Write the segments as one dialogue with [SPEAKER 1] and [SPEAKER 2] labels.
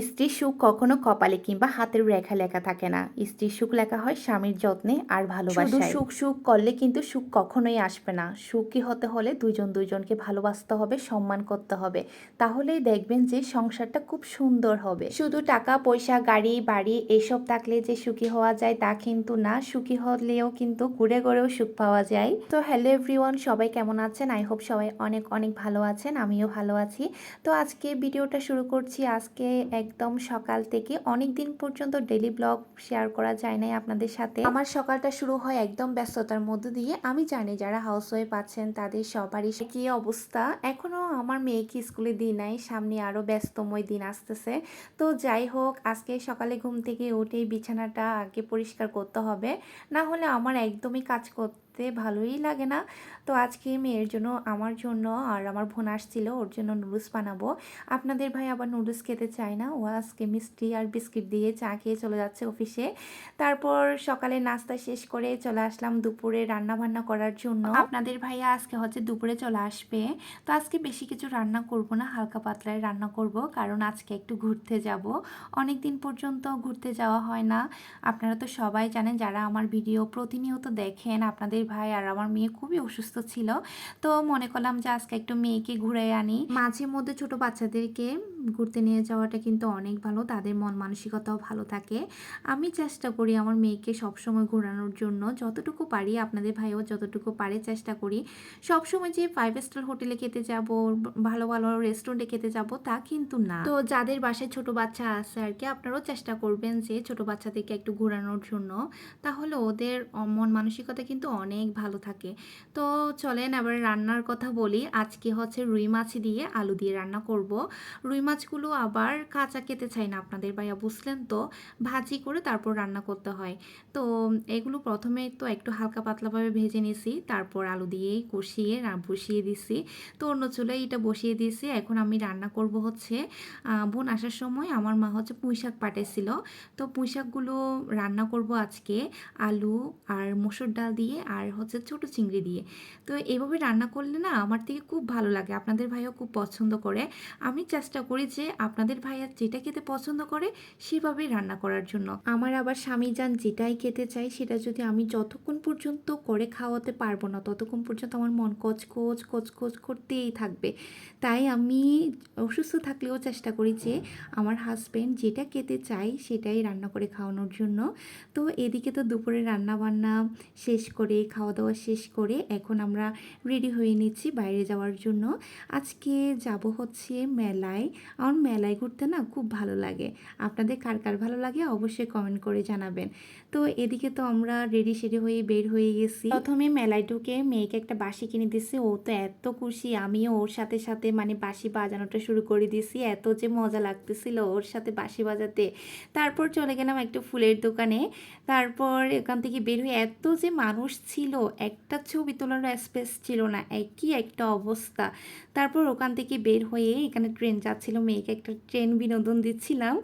[SPEAKER 1] স্ত্রীর সুখ কখনো কপালে কিংবা হাতের রেখা লেখা থাকে না। স্ত্রীর সুখ লেখা হয় স্বামীর যত্নে আর ভালোবাসায়। সুখ সুখ করলে কিন্তু সুখ কখনোই আসবে না। সুখী হতে হলে দুইজন দুজনকে ভালোবাসতে হবে, সম্মান করতে হবে। তাহলেই দেখবেন যে সংসারটা খুব সুন্দর হবে। শুধু টাকা, পয়সা, গাড়ি, বাড়ি এসব থাকলে যে সুখী হওয়া যায় তা কিন্তু না। সুখী হলেও কিন্তু ঘুরে ঘুরেও সুখ পাওয়া যায়। তো হ্যালো এভরিওয়ান, সবাই কেমন আছেন? আই হোপ সবাই অনেক অনেক ভালো আছেন। আমিও ভালো আছি। তো আজকে ভিডিওটা শুরু করছি। আজকে একদম সকাল থেকে অনেক দিন পর্যন্ত ডেলি ব্লগ শেয়ার করা যায় নাই আপনাদের সাথে। আমার সকালটা শুরু হয় একদম ব্যস্ততার মধ্য দিয়ে। আমি জানি যারা হাউস ওয়াইফ আছেন, তাদের সবারই কি অবস্থা। এখনও আমার মেয়েকে স্কুলে দিই নাই, সামনে আরও ব্যস্তময় দিন আসতেছে। তো যাই হোক, আজকে সকালে ঘুম থেকে উঠে বিছানাটা আগে পরিষ্কার করতে হবে। না হলে আমার একদমই কাজ করতে ভালোই লাগে না। তো আজকে মেয়ের জন্য, আমার জন্য আর আমার বোন আসছিল, ওর জন্য নুডলস বানাবো। আপনাদের ভাই আবার নুডলস খেতে চায় না, ও আজকে মিষ্টি আর বিস্কিট দিয়ে চা খেয়ে চলে যাচ্ছে অফিসে। তারপর সকালে নাস্তা শেষ করে চলে আসলাম দুপুরে রান্না বান্না করার জন্য। আপনাদের ভাইয়া আজকে হচ্ছে দুপুরে চলে আসবে। তো আজকে বেশি কিছু রান্না করব না, হালকা পাতলায় রান্না করব, কারণ আজকে একটু ঘুরতে যাব। অনেক দিন পর্যন্ত ঘুরতে যাওয়া হয় না। আপনারা তো সবাই জানেন, যারা আমার ভিডিও প্রতিনিয়ত দেখেন, আপনাদের ভাই আর আমার মেয়ে খুবই অসুস্থ ছিল। তো মনে করলাম যে আজকে একটু মেয়েকে ঘুরে আনি। মাঝে মধ্যে ছোট বাচ্চাদেরকে ঘুরতে নিয়ে যাওয়াটা কিন্তু অনেক ভালো, তাদের মন মানসিকতাও ভালো থাকে। আমি চেষ্টা করি আমার মেয়েকে সবসময় ঘোরানোর জন্য, যতটুকু পারি, আপনাদের ভাইও যতটুকু পারে চেষ্টা করি। সবসময় যে ফাইভ স্টার হোটেলে খেতে যাব, ভালো ভালো রেস্টুরেন্টে খেতে যাব, তা কিন্তু না। তো যাদের বাসায় ছোট বাচ্চা আছে আর কি, আপনারাও চেষ্টা করবেন যে ছোট বাচ্চাদেরকে একটু ঘোরানোর জন্য। তাহলে ওদের মন মানসিকতা কিন্তু অনেক ভালো থাকে। তো চলেন আবার রান্নার কথা বলি। আজকে হচ্ছে রুই মাছ দিয়ে আলু দিয়ে রান্না করব। রুই মাছগুলো আবার কাঁচা খেতে চাই না আপনাদের ভাইয়া, বুঝলেন তো? ভাজি করে তারপর রান্না করতে হয়। তো এগুলো প্রথমে তো একটু হালকা পাতলাভাবে ভেজে নিয়েছি তারপর আলু দিয়ে কষিয়ে বসিয়ে দিছি। তো অন্য চুলায় এটা বসিয়ে দিয়েছি এখন আমি রান্না করব হচ্ছে বোন আসার সময় আমার মা হচ্ছে পুঁই শাক পাঠিয়েছিল তো পুঁই শাকগুলো রান্না করব আজকে আলু আর মসুর ডাল দিয়ে আর হচ্ছে ছোট চিংড়ি দিয়ে। তো এইভাবে রান্না করলে না আমার থেকে খুব ভালো লাগে। আপনাদের ভাইও খুব পছন্দ করে। আমি চেষ্টা করি যে আপনাদের ভাইয়া যেটা খেতে পছন্দ করে সেভাবেই রান্না করার জন্য। আমার আবার স্বামী যান যেটাই খেতে চাই সেটা যদি আমি যতক্ষণ পর্যন্ত করে খাওয়াতে পারব না, ততক্ষণ পর্যন্ত আমার মন কচকচ কচকচ করতেই থাকবে। তাই আমি অসুস্থ থাকলেও চেষ্টা করি যে আমার হাজব্যান্ড যেটা খেতে চাই সেটাই রান্না করে খাওয়ানোর জন্য। তো এদিকে তো দুপুরে রান্না বান্না শেষ করে খাওয়া দাওয়া শেষ করে এখন আমরা রেডি হয়ে নিচ্ছি বাইরে যাওয়ার জন্য। আজকে যাব হচ্ছে মেলায়। আমার মেলায় ঘুরতে না খুব ভালো লাগে। আপনাদের কার কার ভালো লাগে অবশ্যই কমেন্ট করে জানাবেন। তো এদিকে তো আমরা রেডি সেডি হয়ে বের হয়ে গেছি। প্রথমে মেলায় ঢুকে মেয়েকে একটা বাঁশি কিনে দিছি। ও তো এত খুশি। আমিও ওর সাথে সাথে মানে বাঁশি বাজানোটা শুরু করে দিছি। এত যে মজা লাগতেছিল ওর সাথে বাঁশি বাজাতে। তারপর চলে গেলাম একটু ফুলের দোকানে। তারপর এখান থেকে বের হয়ে এত যে মানুষ ছিল, একটা ছবি তোলার স্পেস ছিল না। একই একটা অবস্থা। তারপর ওখান থেকে বের হয়ে এখানে ট্রেন যাচ্ছিল মেয়েকে একটা ট্রেন বিনোদন দিচ্ছিলাম।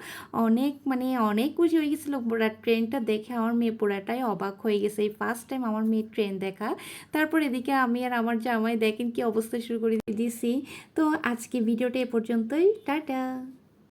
[SPEAKER 1] অনেক মানে অনেক খুশি হয়ে গেছিল পুরা ট্রেনটা দেখে। আমার মেয়ে পুরাটাই অবাক হয়ে গেছে। এই ফার্স্ট টাইম আমার মেয়ে ট্রেন দেখা। তারপর এদিকে আমি আর আমার জামাই দেখেন কি অবস্থা শুরু করে দিয়েছি। তো আজকে ভিডিওটা এ পর্যন্তই। টাটা!